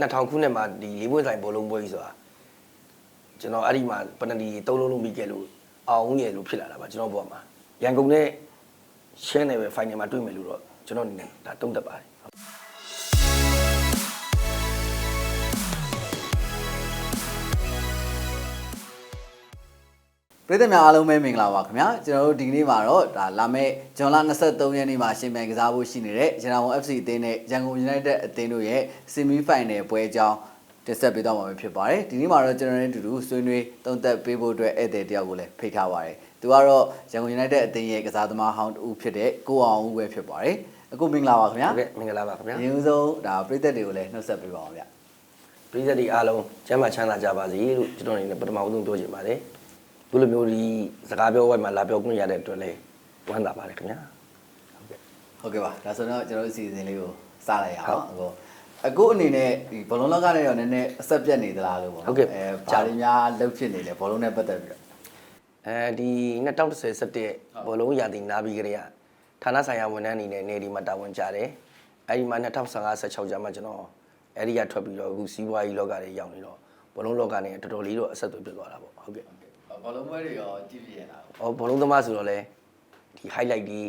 2000ခုနှစ်မှာဒီလေးပွင့်ဆိုင်ဘောလုံးပွဲကြီးဆိုတာကျွန်တော်အဲ့ဒီမှာပနဒီသုံးလုံးလုံးပြီးခဲ့လို့အောင်ရလို့ဖြစ်လာတာပါကျွန်တော်ဘဝမှာရန်ကုန်နဲ့ရှင်းနေပဲ final မှာတွေ့မယ်လို့တော့ကျွန်တော်အနေနဲ့ဒါတုံးသက်ပါတယ် ပြည်သူများအားလုံးပဲမင်္ဂလာပါခင်ဗျာကျွန်တော်တို့ဒီကနေ့မှာတော့ဒါလာမယ့်ဇွန်လ23ရက်နေ့မှာရှင်မြန်ကစားဖို့ရှိနေတဲ့ရန်ကုန် FC အသင်းနဲ့ရန်ကုန် United အသင်းတို့ရဲ့ semi final ပွဲအကြောင်းတင်ဆက်ပေးသွားမှာပဲဖြစ်ပါတယ်ဒီနေ့မှာတော့ကျွန်တော်တို့အတူတူဆွေးနွေးသုံးသပ်ပေးဖို့အတွက်ဧည့်သည်တယောက်ကိုလည်းဖိတ်ထားပါတယ်သူကတော့ရန်ကုန် United အသင်းရဲ့ကစားသမားဟောင်းတူဖြစ်တဲ့ကိုအောင်ဦးပဲဖြစ်ပါတယ်အခုမင်္ဂလာပါခင်ဗျာဟုတ်ကဲ့မင်္ဂလာပါခင်ဗျာအရင်ဆုံးဒါပြည်သက်တွေကိုလည်းနှုတ်ဆက်ပေးပါအောင်ဗျာပြည်သက်တွေအားလုံးကျမ်းမာချမ်းသာကြပါစေလို့ကျွန်တော်အနေနဲ့ပထမဆုံးပြောချင်ပါတယ် ဒီလိုမျိုးဒီစကားပြောဝိုင်းမှာလာပြောခွင့်ရတဲ့အတွက်လည်းဝမ်းသာပါတယ်ခင်ဗျာဟုတ်ကဲ့ဟုတ်ကဲ့ပါဒါဆိုတော့ကျွန်တော်တို့အစီအစဉ်လေးကိုစလိုက်ရအောင်အခုအခုအနေနဲ့ဒီဘောလုံးလောကနဲ့တော့နည်းနည်းအဆက်ပြတ်နေသလားလို့ပေါ့နော်အဲဘာတွေများလှုပ်ဖြစ်နေလဲဘောလုံးနဲ့ပတ်သက်ပြီးတော့အဲဒီ2010 17ဘောလုံးရာသီနာပြီးကြတဲ့ဌာနဆိုင်ရာဝန်ထမ်းအနေနဲ့နေဒီမှာတာဝန်ကြတယ်အဲဒီမှာ2015 16ကျမှကျွန်တော်အဲဒီကထွက်ပြီးတော့အခုစီးပွားရေးလောကတွေရောက်နေတော့ဘောလုံးလောကနဲ့တော်တော်လေးတော့အဆက်အသွယ်ပြတ်သွားတာပေါ့ဟုတ်ကဲ့ ဘောလုံးပွဲတွေရောကြည့်ပြရတာ။အော်ဘောလုံးသမားဆိုတော့လေဒီ highlight ဒီ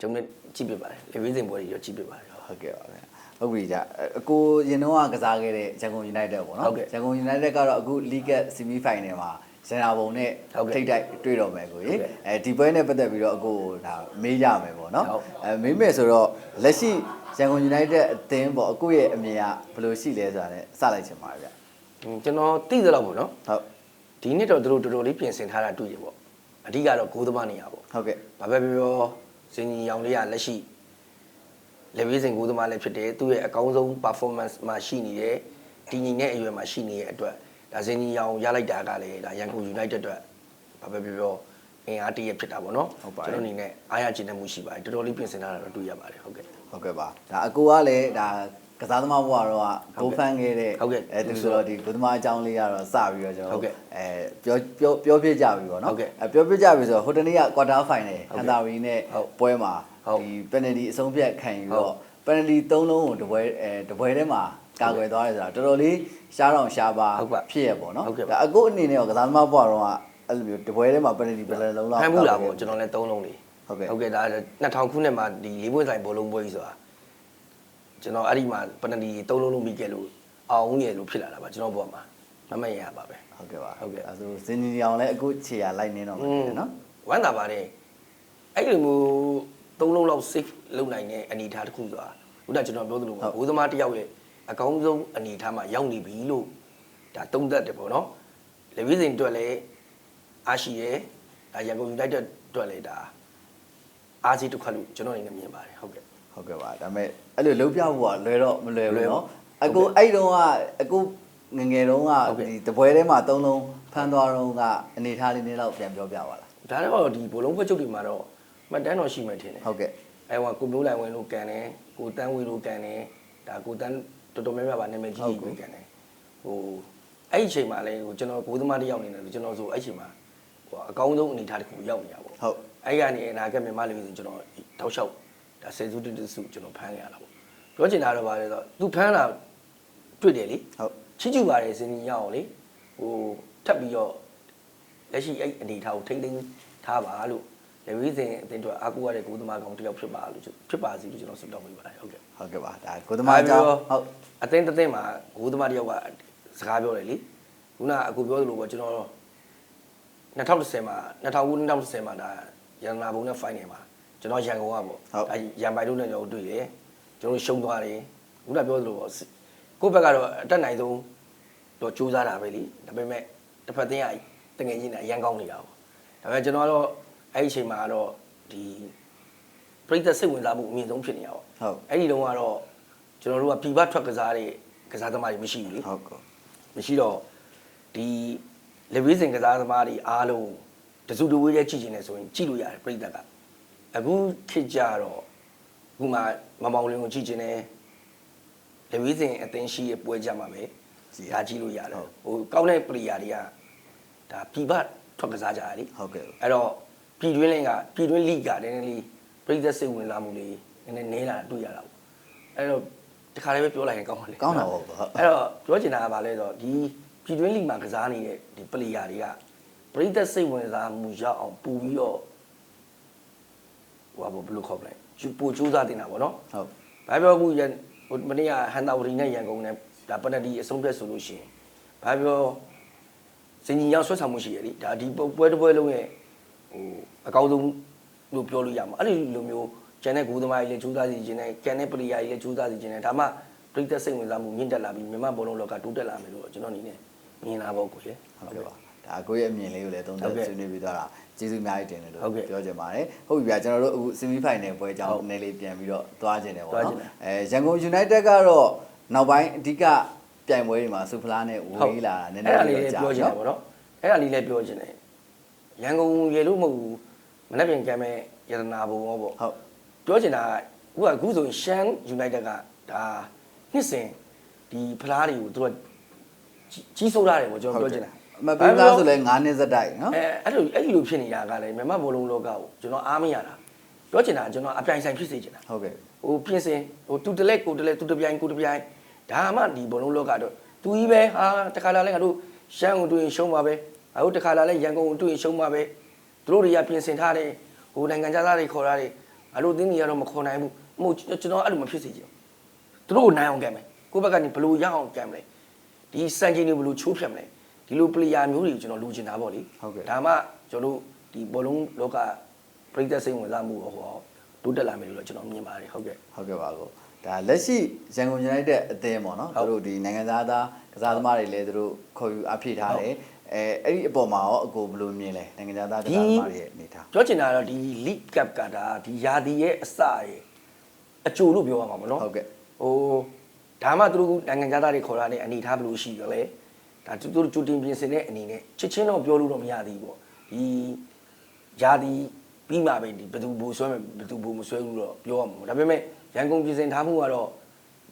ကျုံနဲ့ကြည့်ပြပါတယ်။လေဝင်းစင်ပွဲတွေရောကြည့်ပြပါတယ်။ဟုတ်ကဲ့ပါဗျာဟုတ်ပြီကြာအကိုရင်တော့ကစားခဲ့တဲ့ရန်ကုန် United ပေါ့နော်ဟုတ်ကဲ့ရန်ကုန် United ကတော့အခု League Semi Final မှာဇန်နာဘုံနဲ့ဟုတ်ကဲ့ထိတ်တိုက်တွေ့တော့မယ်ကိုကြီးဟုတ်ကဲ့အဲဒီပွဲနဲ့ပတ်သက်ပြီးတော့အကိုဒါမေးကြမယ်ပေါ့နော်ဟုတ်အဲမေးမယ်ဆိုတော့လက်ရှိရန်ကုန် United အသင်းပေါ့အကိုရဲ့အမြင်ကဘယ်လိုရှိလဲဆိုတာနဲ့စလိုက်ချင်ပါဗျာဟွန်းကျွန်တော်သိသလောက်ပေါ့နော်ဟုတ်။ ဒီနှစ်တော့သူတို့တော်တော်လေးပြင်ဆင်ထားတာတွေ့ရပေါ့။အဓိကတော့ဂိုးသမားနေရပေါ့ဟုတ်ကဲ့။ဘာပဲပြောပြောစင်ကြီးရောင်လေးကလက်ရှိလေဝင်းစင်ဂိုးသမားလည်းဖြစ်တယ်။သူ့ရဲ့အကောင်းဆုံး performance မှာရှိနေတယ်။တည်ငြိမ်တဲ့အရွယ်မှာရှိနေတဲ့အတွက်ဒါစင်ကြီးရောင်ရလိုက်တာကလည်းဒါရန်ကုန် United အတွက်ဘာပဲပြောပြောအင်အားတရဖြစ်တာပေါ့နော်။ကျွန်တော်အနေနဲ့အားရကျင်တဲ့မှုရှိပါတယ်။တော်တော်လေးပြင်ဆင်ထားတာတော့တွေ့ရပါတယ်ဟုတ်ကဲ့။ဟုတ်ကဲ့ပါဒါအကိုကလည်းဒါ ကစားသမားဘဝတော့ဂိုးဖန်ခဲ့တဲ့ဟုတ်ကဲ့အဲဒီဆိုတော့ဒီဂိုးသမားအကြောင်းလေးကတော့စပြီးတော့ကျွန်ဟုတော်တ်ကဲ့အဲပြောပြောပြောပြကြပြီပေါ့နော်ဟုတ်ကဲ့အဲပြောပြကြပြီဆိုတော့ဟိုတနေ့ကကွာတာဖိုင်နယ်ဟုတ်ကဲ့ဟန်တာဝီနဲ့ဟုတ်ပွဲမှာဟုတ်ဒီပယ်နယ်တီအဆုံးဖြတ်ခံယူဟုတော့တ်ပယ်နယ်တီ၃လုံးကိုတပွဲအဲတပွဲထဲမှာကာကွယ်သွားတယ်ဆိုတာတော်တော်လေးရှားတော့ရှားပါဟုတ်ကဲ့ဖြစ်ရပေါ့နော်ဟုတ်ကဲ့ပါဒါအကိုအနေနဲ့ရောကစားသမားဘဝတော့ကအဲ့လိုမျိုးတပွဲထဲမှာပယ်နယ်တီဘယ်လိုလုံးလောက်ဖမ်းမှုလာပေါ့ကျွန်တော်လည်းသုံးလုံးလေးဟုတ်ကဲ့ဟုတ်ကဲ့ဒါ2000ခုနှစ်မှာဒီလေးပွင့်ဆိုင်ဘောလုံးပွဲကြီးဆိုတာ ကျွန်တော်အဲ့ဒီမှာပနဒီသုံးလုံးလုံးပြီးခဲ့လို့အောင်ရလို့ဖြစ်လာတာပါကျွန်တော်ဘဝမှာမမတ်ရပါပဲဟုတ်ကဲ့ပါဟုတ်ကဲ့အဲဆိုစင်ကြီးအောင်လည်းအခုခြေရလိုက်နေတော့မှာဖြစ်တယ်နော်ဝမ်းသာပါတယ်အဲ့ဒီလိုမျိုးသုံးလုံးလောက် safe လုပ်နိုင်တဲ့အနေအထားတစ်ခုဆိုတာခုနကကျွန်တော်ပြောသလိုပေါ့ဘိုးသမားတစ်ယောက်ရဲ့အကောင်းဆုံးအနေအထားမှာရောက်နေပြီလို့ဒါသုံးသပ်တယ်ပေါ့နော်လေဝိစင်အတွက်လည်းအားရှိရဲဒါရန်ကုန် United အတွက်လည်းဒါအားစီတစ်ခွက်လို့ကျွန်တော်အနေနဲ့မြင်ပါတယ်ဟုတ်ကဲ့ ဟုတ်ကဲ့ပါဒါပေမဲ့အဲ့လိုလုံးပြဖို့ကလွယ်တော့မလွယ် လွ ဘူး ယ်ပါ เนาะအကိုအဲ့တုန်းကအကိုငယ်ငယ်တုန်းက ဟုတ်ကဲ့ ဒီတပွဲထဲမှာသုံးလုံးဖမ်းသွားတော့ကအနေထားလေးနည်းတော့ပြန်ပြောပြပါလား ဒါတော့ဒီဘောလုံးဖွဲ့ချုပ်တွေမှာတော့မှတ်တမ်းတော့ရှိမှထင်တယ် ဟုတ်ကဲ့ အဲဟိုကိုမျိုးလိုင်ဝင်လို့ကန်တယ်ကိုတန်းဝေလို့ကန်တယ်ဒါကိုတန်းတော်တော်များများပါနာမည်ကြီးကြီးကိုကန်တယ်ဟိုအဲ့ဒီအချိန်မှာလည်းဟိုကျွန်တော်ဘိုးသမားတစ်ယောက်နေတယ်ကျွန်တော်ဆိုအဲ့ဒီအချိန်မှာဟိုအကောင်းဆုံးအနေအထားတစ်ခုရောက်နေတာပေါ့ ဟုတ် အဲ့ကနေအနာဂတ်မြန်မာလူမျိုးဆိုကျွန်တော်တောက်လျှောက် ဒါဆယ်စုတစ်တစ်စုကျွန်တော်ဖမ်းရတာပေါ့ပြောချင်တာတော့ဗါလဲဆိုတော့သူဖမ်းတာတွေ့တယ်လေဟုတ်ချစ်ကျူပါတယ်စင်ကြီးရအောင်လေဟိုထပ်ပြီးတော့လက်ရှိအဲ့အနေထားကိုထိမ့်သိမ်းထားပါလို့လေဝိစင်အတင်းတို့အာကူရတဲ့ကိုသမားကောင်တစ်ယောက်ဖြစ်ပါလို့ဖြစ်ပါစီလို့ကျွန်တော်ဆုတောင်းပေးပါတယ်ဟုတ်ကဲ့ဟုတ်ကဲ့ပါဒါကိုသမားကြောင့်ဟုတ်အတင်းတစ်တင်းမှာကိုသမားတစ်ယောက်ကစကားပြောတယ်လေခုနအကူပြောသလိုပေါ့ကျွန်တော်2010မှာ2009 2010မှာဒါရန်နာဘုံနဲ့ final မှာ ကျွန်တော်ရန်ကုန်ကပေါ့ဒါရန်ပိုင်တို့နဲ့ကျွန်တော်တွေ့တယ်ကျွန်တော်ရှုံးသွားတယ်ခုနပြောသလိုပေါ့ကိုယ့်ဘက်ကတော့အတက်နိုင်ဆုံးတော့စူးစမ်းတာပဲလीဒါပေမဲ့တစ်ဖက်တင်းကတငယ်ချင်းနဲ့အရန်ကောင်းနေတာပေါ့ဒါပေမဲ့ကျွန်တော်ကတော့အဲ့ဒီအချိန်မှာတော့ဒီပြိသက်စိတ်ဝင်စားမှုအမြင့်ဆုံးဖြစ်နေတာပေါ့ဟုတ်အဲ့ဒီတုန်းကတော့ကျွန်တော်တို့ကပြပထွက်ကစားတဲ့ကစားသမားတွေမရှိဘူးလေဟုတ်ကောမရှိတော့ဒီလေဝိစင်ကစားသမားတွေအားလုံးတစုတဝေးရဲ့ကြည့်ချင်တယ်ဆိုရင်ကြည့်လို့ရတယ်ပြိသက်က အခုခေတ်ကြတော့ခုမှမမောင်လင်းကိုကြည့်ချင်တယ်လေဝိစင်အသင်းရှိရဲ့ပွဲကြမှာပဲဒါကြည့်လို့ရတယ်ဟိုကောင်းတဲ့ပရိယာတွေကဒါပြပထွက်ကစားကြတာလေဟုတ်ကဲ့အဲ့တော့ပြည်တွင်းလင်းကပြည်တွင်းလိကနည်းနည်းလေးပြည်သက်စိတ်ဝင်လာမှုလေးနည်းနည်းနည်းလာတာတွေ့ရတာပေါ့အဲ့တော့တခါလေးပဲပြောလိုက်ရင်ကောင်းပါလေကောင်းတာပေါ့ဟုတ်အဲ့တော့ပြောချင်တာကဘာလဲဆိုတော့ဒီပြည်တွင်းလိမှာကစားနေတဲ့ဒီပလေယာတွေကပရိသတ်စိတ်ဝင်စားမှုရောက်အောင်ပူပြီးတော့ ဟိုဘာဘယ်လိုခေါ်မလဲယူပူကြိုးစားတင်တာပေါ့နော်ဟုတ်ဘာပြောဘူးရန်ဟိုမနေ့ကဟန်တာဝရီနဲ့ရန်ကုန်နဲ့ဒါပနတီအဆုံးဖြတ်ဆိုလို့ရှိရင်ဘာပြောစင်ကြီးရောက်ဆွတ်ဆောင်မှုရှိရလေဒါဒီပွဲတစ်ပွဲလုံးရဲ့ဟိုအကောင်းဆုံးလို့ပြောလို့ရမှာအဲ့ဒီလိုမျိုးကျန်တဲ့ဂိုးသမားကြီးလည်းကြိုးစားစီခြင်းနဲ့ကျန်တဲ့ပရိယာကြီးလည်းကြိုးစားစီခြင်းနဲ့ဒါမှပြိသက်စိတ်ဝင်စားမှုမြင့်တက်လာပြီးမြန်မာဘောလုံးလောကတိုးတက်လာမယ်လို့ကျွန်တော်အနေနဲ့မြင်လာပေါ့ကိုလေဟုတ်ကဲ့ပါ ဒါကိုယ့်ရဲ့အမြင်လေးကိုလည်းသုံးသဟုပ်တ်ကဲ့ဆွေးနွေးပြီးသွားတာကျေးဇူးအများကြီးတင်တယ်လို့ဟုတ်ကဲ့ပြောချင်ပါတယ်ဟုတ်ပြီဗျာကျွန်တော်တို့အခု semi final ပွဲအကြောင်းဟုတ်နည်းလေးပြန်ပြီးတော့သွားခြင်းတယ်ပေါ့သွားနော်ခြင်းတယ်အဲရန်ကုန် United ကတော့နောက်ပိုင်းအဓိကပြိုင်ပွဲတွေမှာစူဖလားနဲ့ဝေးလာတာနည်းနအဲ့ည်းဒါလေးလေးလည်းကြာပြောချင်တယ်ပေါ့နော်အဲ့ဒါလေးလည်းပြောချင်တယ်ရန်ကုန်ရေလို့မဟုတ်ဘူးမနေ့ပြန်ကမ်းမဲ့ရတနာဘုံရောပေါ့ဟုတ်ပြောချင်တာကအခုကအခုဆိုရင်ရှမ်းယူနိုက်တက်ကဒါနှစ်စဉ်ဒီဖလားတွေကိုသူကကြီးကြီးစိုးရတယ်ပေါ့ကျွန်တော်ပြောချင်တာအ မပေးလားဆိုလဲ9နှစ်စက်တိုက်နော်အဲအဲ့လိုအဲ့ဒီလိုဖြစ်နေတာကလည်းမြန်မာဘောလုံးလောကကိုကျွန်တော်အားမရတာပြောချင်တာကကျွန်တော်အပြိုင်ဆိုင်ဖြစ်စေချင်တာဟုတ်ကဲ့ဟိုပြင်စင်ဟိုတူတလက်ကိုတလက်တူတပြိုင်ကိုတပြိုင်ဒါမှဒီဘောလုံးလောကတော့သူကြီးပဲဟာတခါလာလဲငါတို့ရှမ်းကိုတွေ့ရင်ရှုံးပါပဲအခုတခါလာလဲရန်ကုန်ကိုတွေ့ရင်ရှုံးပါပဲသူတို့တွေကပြင်ဆင်ထားတယ်ဟိုနိုင်ငံသားတွေခေါ်ထားတယ်အလို့တင်းကြီးကတော့မခေါ်နိုင်ဘူးမဟုတ်ကျွန်တော်အဲ့လိုမဖြစ်စေချင်ဘူးသူတို့ကိုနိုင်အောင်ကံမယ်ကိုယ့်ဘက်ကနေဘယ်လိုရအောင်ကံမလဲဒီစံချိန်တွေဘယ်လိုချိုးဖြတ်မလဲ ဒီလိုပလေယာမျိုးတွေကိုကျွန်တော်လိုချင်တာပေါ့လေဟုတ်ကဲ့ဒါမှကျွန်တော်တို့ဒီဘောလုံးလောကပြည်သက်စိတ်ဝင်စားမှုဟောတိုးတက်လာမယ်လို့ကျွန်တော်မြင်ပါတယ်ဟုတ်ကဲ့ဟုတ်ကဲ့ပါကိုဒါလက်ရှိရန်ကုန် United အသင်းပေါ့နော်ဟုတ်သူတို့ဒီနိုင်ငံသားသားကစားသမားတွေလည်းသူတို့ခေါ်ယူအဖြစ်ထားတယ်အဲအဲ့ဒီအပေါ်မှာရောအကိုဘယ်လိုမြင်လဲနိုင်ငံသားသားကစားသမားတွေရဲ့အနေထားပြောချင်တာကတော့ဒီ league cup ကဒါဒီယာတီရဲ့အစရဲ့အကျိုးလို့ပြောရမှာမနော်ဟုတ်ကဲ့ဟိုဒါမှသူတို့နိုင်ငံသားတွေခေါ်တာနဲ့အနေထားဘယ်လိုရှိကြလဲ ဒါသူတို့ကြိုတင်ပြင်ဆင်တဲ့အနေနဲ့ချစ်ချင်းတော့ပြောလို့တော့မရသေးဘူးပေါ့ဒီယာတီပြီးမှပဲဒီဘယ်သူဘူဆွဲမယ်ဘယ်သူဘူမဆွဲဘူးတော့ပြောရမှာပေါ့ဒါပေမဲ့ရန်ကုန်ပြင်ဆင်ထားမှုကတော့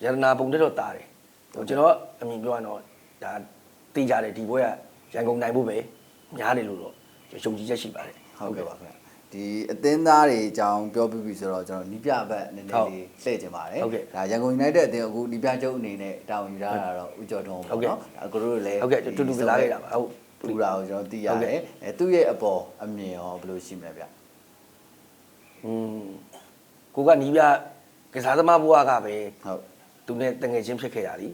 ရတနာပုံတက်တော့တာတယ်ဟိုကျွန်တော်အမြင်ပြောရတော့ဒါသိကြတယ်ဒီဘွဲကရန်ကုန်နိုင်ဖို့ပဲများတယ်လို့တော့ယုံကြည်ချက်ရှိပါတယ်ဟုတ်ကဲ့ပါခင်ဗျ ဒီအသင်းသားတွေအကြောင်းပြောပြီးပြီဆိုတော့ကျွန်တော်နီးပြဘက်နည်းနည်းလေးလှည့်ကျင်ပါတယ် ဟုတ်ကဲ့ ဒါရန်ကုန် United အသင်းအခုနီးပြချုပ်အနေနဲ့တာဝန်ယူထားတာတော့ဦးကျော်ထွန်း ဟုတ် ပေါ့ ကဲ့ နော်အကိုတို့လည်း ဟုတ်ကဲ့တူတူကစားခဲ့တာပါဟုတ် တူတာကိုကျွန်တော်သိရ ဟုတ် တ ကဲ့ ယ်အဲသူ့ရဲ့အပေါ်အမြင်ရောဘယ်လိုရှိမလဲဗျ อืมကိုကနီးပြကစားသမားဘဝကပဲ ဟုတ် သူနဲ့တငယ်ချင်းဖြစ်ခဲ့ရသည်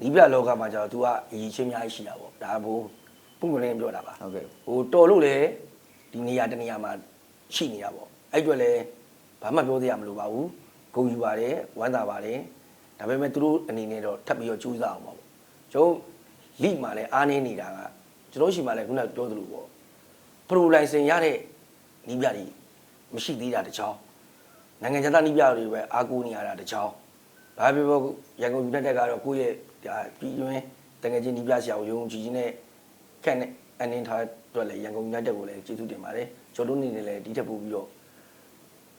နီးပြလောကမှာကျတော့ तू ကအရေးချင်းအများကြီးရှိတာပေါ့ဒါဘို့ပုံမလင်းပြောတာပါ ဟုတ်ကဲ့ ဟိုတော်လို့လေဒီနေရာတနေရာမှာ ရှိနေတာပေါ့အဲ့အတွက်လည်းဘာမှပြောသေးရမလို့ပါဘူးဂုဏ်ယူပါတယ်ဝမ်းသာပါတယ်ဒါပေမဲ့သူတို့အနေနဲ့တော့ထပ်ပြီးတော့ကြိုးစားအောင်ပါပေါ့ကျွန်တော်လိမှာလည်းအားနေနေတာကကျွန်တော်ရှိမှလည်းခုနကပြောသလိုပေါ့ပရိုလိုင်စင်ရတဲ့နီးပြတွေမရှိသေးတာတချောင်းနိုင်ငံခြားသားနီးပြတွေပဲအားကိုးနေရတာတချောင်းဘာဖြစ်လို့ရန်ကုန်ယူနိုက်တက်ကတော့ကိုယ့်ရဲ့ဒါပြည်တွင်းတကယ်ချင်းနီးပြဆရာကိုယုံကြည်ခြင်းနဲ့ခက်နဲ့အနေထားအတွက်လည်းရန်ကုန်ယူနိုက်တက်ကိုလည်းကျေးဇူးတင်ပါတယ် ကျွန်တော်တို့အနေနဲ့လည်းဒီထက်ပိုပြီးတော့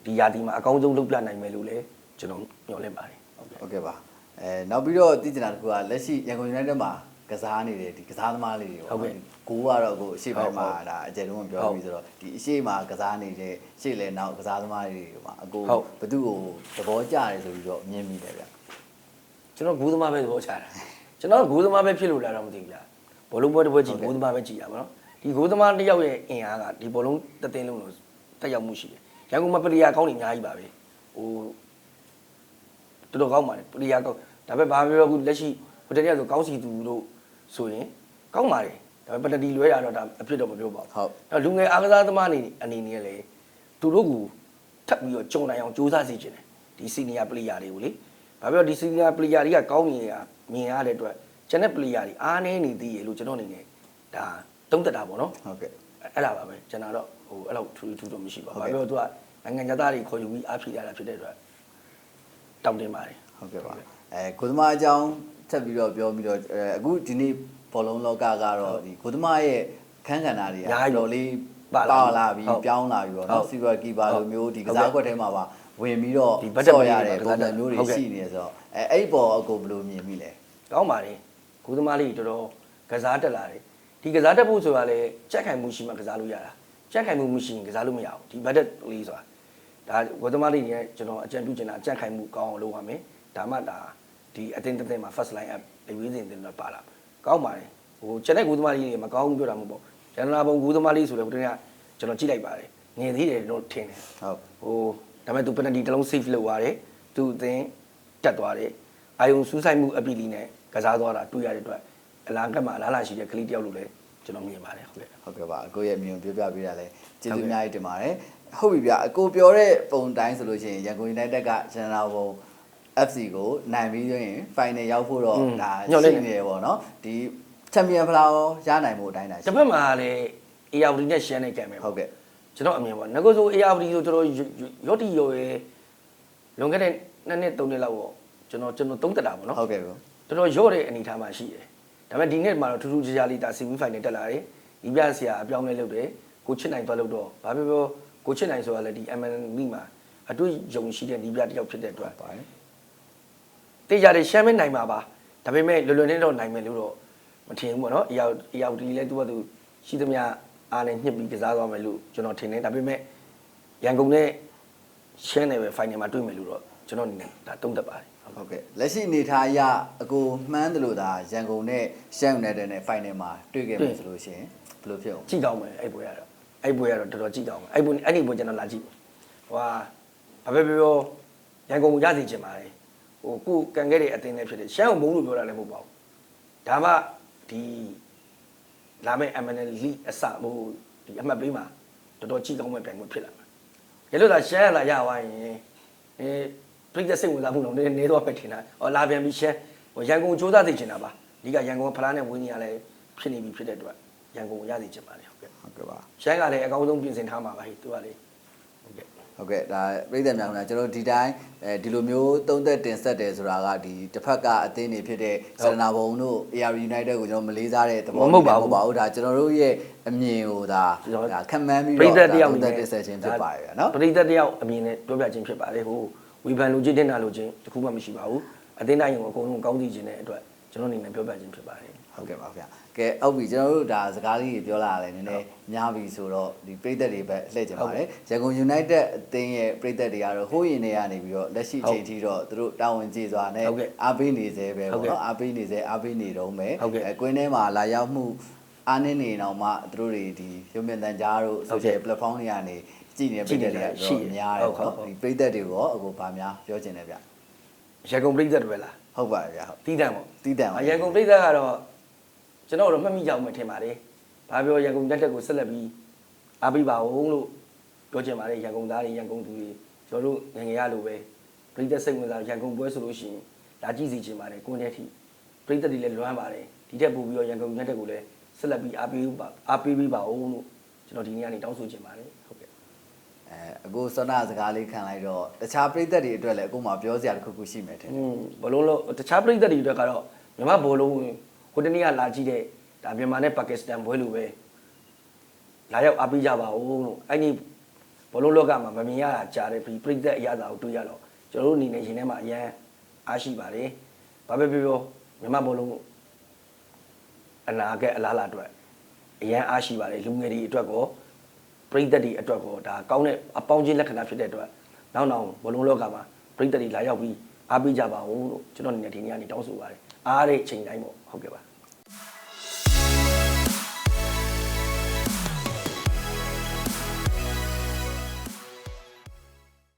ဒီယာတီမှာအကောင်းဆုံးလုပ်ပြနိုင်မယ်လို့လည်းကျွန်တော်မျှော်လင့်ပါတယ်ဟုတ်ကဲ့ဟုတ်ကဲ့ပါအဲနောက်ပြီးတော့သိချင်တာတစ်ခုကလက်ရှိရန်ကုန် United မှာကစားနေတဲ့ဒီကစားသမားလေးတွေပေါ့ဟုတ်ကဲ့ကိုကတော့အခုအရှိပိုင်းမှာဟုတ်ဟုတ်ဒါအကျယ်တုံးပြောဟုတ်ပြီးဆိုတော့ဒီအရှိမှာကစားနေတဲ့ရှေ့လဲနောက်ကစားသမားတွေမှာအကိုဟုတ်ဘသူ့ကိုသဘောကျတယ်ဆိုပြီးတော့မြင်မိတယ်ဗျကျွန်တော်ဂူးသမားပဲသဘောချတာကျွန်တော်ဂူးသမားပဲဖြစ်လို့လာတော့မသိဘူးဗျာဘောလုံးပွဲတစ်ပွဲကြည့်ဟုတ်ကဲ့ဂူးသမားပဲကြည့်ရပါတော့ ဒီဂူးသမားတစ်ယောက်ရဲ့အင်အားကဒီဘောလုံးတစ်သိန်းလုံးလို့တက်ရောက်မှုရှိတယ်ရန်ကုန်မှာပရိယာကောင်းနေအများကြီးပါပဲဟိုတော်တော်ကောင်းပါတယ်ပရိယာကောင်းဒါပေမဲ့ဘာပြောအခုလက်ရှိဟိုတနေ့ကဆိုကောင်းစီသူတို့ဆိုရင်ကောင်းပါတယ်ဒါပေမဲ့ပတတီလွဲတာတော့ဒါအဖြစ်တော့မပြောပါဘူးဟုတ်အဲ့လူငယ်အားကစားသမားအနေနဲ့အနေနဲ့လေသူတို့ကိုထပ်ပြီးတော့ကြုံနိုင်အောင်စူးစမ်းစေချင်တယ်ဒီစီနီယာပလေယာတွေကိုလေဘာပြောဒီစီနီယာပလေယာတွေကကောင်းမြင်ရမြင်ရတဲ့အတွက်ကျန်တဲ့ပလေယာတွေအားနည်းနေသေးရလို့ကျွန်တော်အနေနဲ့ဒါ သုံးသက်တာပေါ့နော်ဟုတ်ကဲ့အဲ့ဒါပါပဲကျွန်တော်တော့ဟိုအဲ့လောက်ထူးထူးတော့မရှိပါဘူးဟုတ်ဘာကဲ့ပြောသူကနိုင်ငံသားတွေခေါ်ယူပြီးအားဖြည့်ရတာဖြစ်တဲ့အတွက်တောင်းတင်ပါတယ်ဟုတ်ကဲ့ပါအဲကိုသမားအကြောင်းဆက်ပြီးတော့ပြောပြီးတော့အဲအခုဒီနေ့ဘောလုံးလောကကတော့ဒီကိုသမားရဲ့ခန်းကဏ္ဍတွေကအများကြီးတော်လေးပါပါလာလာပြီပြီးဟုတ်ပြောင်းလာပြီးတော့ဟုတ်နော်စီဗာကီပါလိုမျိုးဒီကစားကွက်ထဲမှာပါဝင်ပြီးတော့ဒီဘတ်တက်ဆော့ပလေးရတွေတဲ့ပါပုံစံမျိုးတွေဟုတ်ကဲ့ရှိနေဆိုတော့အဲအဲ့ဒီပေါ်အကိုဘယ်လိုမြင်မိလဲကောင်းပါတယ်ဂူသမားလေးတော်တော်ကစားတက်လာတယ် ဒီကစားတက်ဖို့ဆိုတာလေကြက်ခိုင်မှုရှိမှကစားလို့ရတာကြက်ခိုင်မှုမရှိရင်ကစားလို့မရဘူးဒီဘတ်တက်လေးဆိုတာဒါဂူသမားလေးတွေကျွန်တော်အကြံပြုချင်တာကြက်ခိုင်မှုကောင်းအောင်လုပ်ရမယ်ဒါမှဒါဒီအတင်းတင်းမှာ first line up အရွေးစင်တင်တော့ပါလာကောင်းပါတယ်ဟိုကျန်တဲ့ကူသမားလေးတွေမကောင်းဘူးပြောတာမဟုတ်ပေါ့ရတနာဘုံကူသမားလေးဆိုလည်းဟိုတနေ့ကကျွန်တော်ကြည့်လိုက်ပါတယ်ငင်သေးတယ်တော့ထင်တယ်ဟုတ်ဟိုဒါပေမဲ့သူ penalty တစ်လုံး save လုပ်သွားတယ်သူအသင်းတက်သွားတယ်အာယုံစူးစိုက်မှုအပီလီနဲ့ကစားသွားတာတွေ့ရတဲ့အတွက် အလားကမှာအလားလာရှိတဲ့ကလေးတယောက်လို့လည်းကျွန်တော်မြင်ပါတယ်ဟုတ်ကဲ့ဟုတ်ကဲ့ပါအကိုရဲ့အမြင်ကိုပြောပြပေးတာလဲကျေးဇူးဟုတ်ကဲ့အများကြီးတင်ပါတယ်ဟုတ်ပြီဗျအကိုပြောတဲ့ပုံတိုင်းဆိုလို့ရှိရင်ရန်ကုန် United ကဂျန်နာဘုံ FC ကိုနိုင်ပြီးဆိုရင် final ရောက်ဖို့တော့ဒါရှိနေတယ်ပေါ့နော်ဒီချန်ပီယံဖလားရနိုင်မှုအတိုင်းတာရှိတစ်ဖက်မှာလည်း ARD နဲ့ရှမ်းနေကြမယ်ဟုတ်ကဲ့ကျွန်တော်အမြင်ပါငါကဆို ARD ဆိုကျွန်တော်ရော့တီရော်ရဲ့လွန်ခဲ့တဲ့နှစ်နှစ်သုံးနှစ်လောက်ပေါ့ကျွန်တော်ကျွန်တော်သုံးသက်တာပေါ့နော်ဟုတ်ကဲ့ကိုတော်တော်ရော့တဲ့အနေအထားမှာရှိတယ် ဒါပေမဲ့ဒီနှစ်မှာတော့ထူးထူးခြားခြားလေးဒါစီမီဖိုင်နယ်တက်လာတယ်ဒီပြဆရာအပြောင်းလဲလုပ်တယ်ကိုချစ်နိုင်သွားလို့တော့ဘာပြောပြောကိုချစ်နိုင်ဆိုတာလည်းဒီ MNB မှာအတွေ့အကြုံရှိတဲ့ဒီပြတစ်ယောက်ဖြစ်တဲ့အတွက်ပါတယ်တေးကြတယ်ရှမ်းမနိုင်မှာပါဒါပေမဲ့လွယ်လွယ်နဲ့တော့နိုင်မယ်လို့တော့မထင်ဘူးပေါ့နော်အရာအရာဒီလဲသူကသူရှိသမျှအားနဲ့ညှစ်ပြီးကစားသွားမယ်လို့ကျွန်တော်ထင်တယ်ဒါပေမဲ့ရန်ကုန်နဲ့ရှမ်းနယ်ပဲဖိုင်နယ်မှာတွေ့မယ်လို့တော့ကျွန်တော်အနေနဲ့ဒါတုံးသက်ပါတယ် ဟုတ်ကဲ့လက်ရှိအနေထားအရအကိုမှန်းတယ်လို့ဒါရန်ကုန်နဲ့ရှမ်း United နဲ့ final မှာတွေ့ခဲ့မယ်ဆိုလို့ရှိရင်ဘယ်လိုဖြစ်အောင်ကြည့်ကောင်းမယ်အဲ့ပွဲကတော့အဲ့ပွဲကတော့တော်တော်ကြည့်ကောင်းမယ်အဲ့ပွဲအဲ့ဒီပွဲကျွန်တော်လာကြည့်ဟိုဟာဘာပဲပြောပြောရန်ကုန်ကိုရစီချင်ပါတယ်ဟိုခုကန်ခဲ့တဲ့အတင်းနဲ့ဖြစ်တယ်ရှမ်းအောင်ဘုံလို့ပြောတာလည်းမဟုတ်ပါဘူးဒါမှဒီလာမယ့် MNL League အစဟိုဒီအမှတ်ပေးမှာတော်တော်ကြည့်ကောင်းမဲ့ပြိုင်ပွဲဖြစ်လာမှာရလို့သာရှမ်းရလာရသွားရင်အဲ ပြိသက်စိတ်ဝင်စားမှုတော့နည်းနည်းတော့ပဲထင်တာဟောလာပြန်ပြီးရှမ်းဟိုရန်ကုန်စူးစမ်းသိချင်တာပါဒီကရန်ကုန်ဖလားနဲ့ဝင်းကြီးကလည်းဖြစ်နေပြီဖြစ်တဲ့အတွက်ရန်ကုန်ကိုရစီချင်ပါတယ်ဟုတ်ကဲ့ဟုတ်ကဲ့ပါရှမ်းကလည်းအကောင်းဆုံးပြင်ဆင်ထားမှာပါဟိသူကလေဟုတ်ကဲ့ဟုတ်ကဲ့ဒါပြည်သက်များခင်ဗျာကျွန်တော်ဒီတိုင်းအဲဒီလိုမျိုးသုံးသက်တင်ဆက်တယ်ဆိုတာကဒီတစ်ဖက်ကအသင်းတွေဖြစ်တဲ့စရနာဘုံတို့ AR United ကိုကျွန်တော်မလေးစားတဲ့သဘောမဟုတ်ပါဘူးမဟုတ်ပါဘူးဒါကျွန်တော်တို့ရဲ့အမြင်ကိုဒါကျွန်တော်ဒါခံမှန်းပြီးပရိတော့သတ်တယောက်သုံးသက်တင်ဆက်ခြင်းဖြစ်ပါရဲ့နော်ပရိသတ်တယောက်အမြင်နဲ့ပြောပြခြင်းဖြစ်ပါတယ်ဟို ဝေဖန်လူချင်းတင်တာလူချင်းတခုမှမရှိပါဘူးအသင်းတိုင်းကိုအကုန်လုံးကောင်းသိခြင်းတဲ့အတွက်ကျွန်တော်အနေနဲ့ပြောပြခြင်းဖြစ်ပါတယ်ဟုတ်ကဲ့ပါဗျာကဲဟုတ်ပြီကျွန်တော်တို့ဒါစကားလေးတွေပြောလာတယ်နည်းနည်းများပြီဆိုတော့ဒီပြည်သက်တွေပဲလှည့်ကြပါတယ်ရန်ကုန် United အသင်းရဲ့ပြည်သက်တွေကတော့ဟိုးရင်တွေကနေပြီးတော့လက်ရှိချိန်ထိတော့သူတို့တာဝန်ကျေစွာနဲ့ဟုတ်ကဲ့အားပေးနေသေးပဲဟုတ်ပေါ့ကဲ့နော်အားပေးနေသေးအားပေးနေတော့မယ်ဟုတ်ကဲ့အဲကွင်းထဲမှာလာရောက်မှုအားနည်းနေတော့မှသူတို့တွေဒီရုံမြင့်တန်ကြားတို့ဟုတ်ကဲ့ social platform တွေကနေ ကြည်နေတဲ့ကြပြည်ည့်သက်နေတွေတယ်ကတော့ရှိတယ်များတယ်ဟုတ်ပေါ့ဟုတ်ဒီပြည်သက်တွေရောအခုဗာများပြောချင်တယ်ဗျရန်ကုန်ပရိသတ်တွေပဲလားဟုတ်ပါဗျာဟုတ်တီးတန့်ပေါ့တီးတန့်ပါရန်ကုန်ပရိသတ်ကတော့ကျွန်တော်တို့မှတ်မိကြအောင်မထင်ပါတယ်ဘာပြောရန်ကုန်တက်တက်ကိုဆက်လက်ပြီးအားပေးပါဦးလို့ပြောချင်ပါတယ်ရန်ကုန်သားတွေရန်ကုန်သူတွေကျွန်တော်တို့ငယ်ငယ်ရလိုပဲပရိသတ်စိတ်ဝင်စားရန်ကုန်ပွဲဆိုလို့ရှိရင်လာကြည့်စီချင်ပါတယ်ကိုယ်နဲ့ထိပရိသတ်တွေလည်းလွမ်းပါတယ်ဒီထက်ပိုပြီးတော့ရန်ကုန်တက်တက်ကိုလည်းဆက်လက်ပြီးအားပေးပါအားပေးပေးပါဦးလို့ကျွန်တော်ဒီနေ့ကနေတောင်းဆိုချင်ပါတယ်ဟုတ်ကဲ့ အဲအခုစောနာစကားလေးခံလိုက်တော့တခြားပြည်သက်တွေအတွက်လည်းအခုမှပြောစရာတစ်ခုခုရှိမယ်ထင်တယ်อืมဘလုံးလုံးတခြားပြည်သက်တွေအတွက်ကတော့မြန်မာဘောလုံးဝင်ဟိုတနေ့ကလာကြည့်တဲ့ဒါမြန်မာနဲ့ပါကစ္စတန်ဘွဲလိုပဲလာရောက်အားပေးကြပါဦးလို့အဲ့ဒီဘောလုံးလောကမှာမမြင်ရတာကြားတဲ့ပြည်ပြည်သက်အရသာကိုတွေ့ရတော့ကျွန်တော်တို့အနေနဲ့ရင်ထဲမှာအရန်အားရှိပါတယ်ဘာပဲပြောပြောမြန်မာဘောလုံးအနာဂတ်အလားလာအတွက်အရန်အားရှိပါတယ်လူငယ်တွေအတွက်ကော ပြည်သက်တွေအတွက်ကောဒါကောင်းတဲ့အပေါင်းချင်းလက္ခဏာဖြစ်တဲ့အတွက်နောက်နောက်ဘောလုံးလောကမှာပြည်သက်တွေလာရောက်ပြီးအားပေးကြပါဦးလို့ကျွန်တော်အနေနဲ့ဒီနေ့ကနေတောင်းဆိုပါတယ်အားတဲ့ချိန်တိုင်းပေါ့ဟုတ်ကဲ့ပါ